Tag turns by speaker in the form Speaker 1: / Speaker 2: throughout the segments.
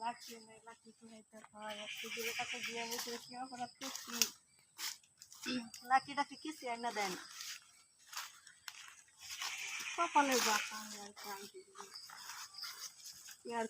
Speaker 1: লাগছে না লাগছে শুনাইতে হয় একটু দূরে তাকে দিয়ে বসে কি অপরাধ করছি লাকি টাকি কিছু এনে দেন কপালে বাঁকা আর কান্দি কি আর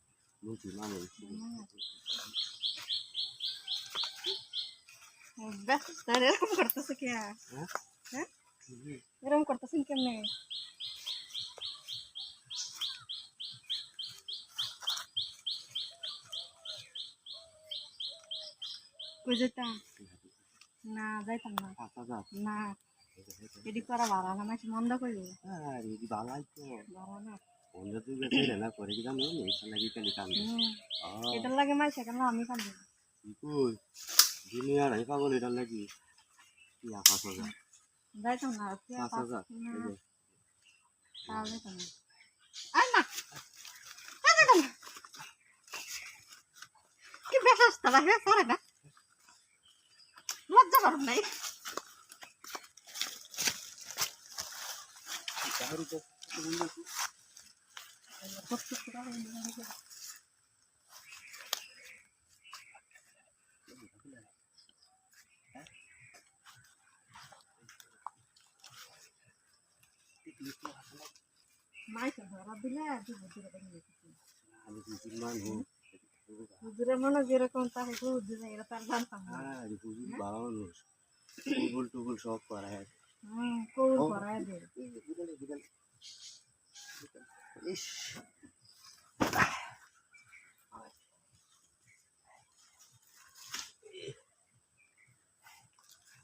Speaker 2: দেখতে দেখতে তো বুঝি মানে
Speaker 1: ব্যস্ত তার এরকম করতেছে কে
Speaker 2: হ্যাঁ
Speaker 1: এরকম করতেছেন কেমনে কই যেতাম না যাইতাম না না এডি করা ভাড়া না মাসে মন্দ
Speaker 2: ভালাই তো
Speaker 1: ভাড়া না
Speaker 2: অন্য তুই গেছে না করে কি জানো? এইখান লাগি কালি কাম
Speaker 1: এটার লাগে মাসে কেন আমি কান্দি
Speaker 2: কই? দুনিয়ার এই পাগল এটার লাগি। কি পাঁচ হাজার
Speaker 1: যাইতাম না কে না?
Speaker 2: এই যে।
Speaker 1: তাও যাইতাম না। আর না। আর যাইতাম কি বেশাস তারা হে করে না লজ্জা করুন নাই।
Speaker 2: কারু তো?
Speaker 1: যেরকম তাকে বুঝিরে এটা তার জানতাম না
Speaker 2: হ্যাঁ হুজুর ভালো মানুষ টুগুল টুগুল সব করায়
Speaker 1: হুম কৌল করায়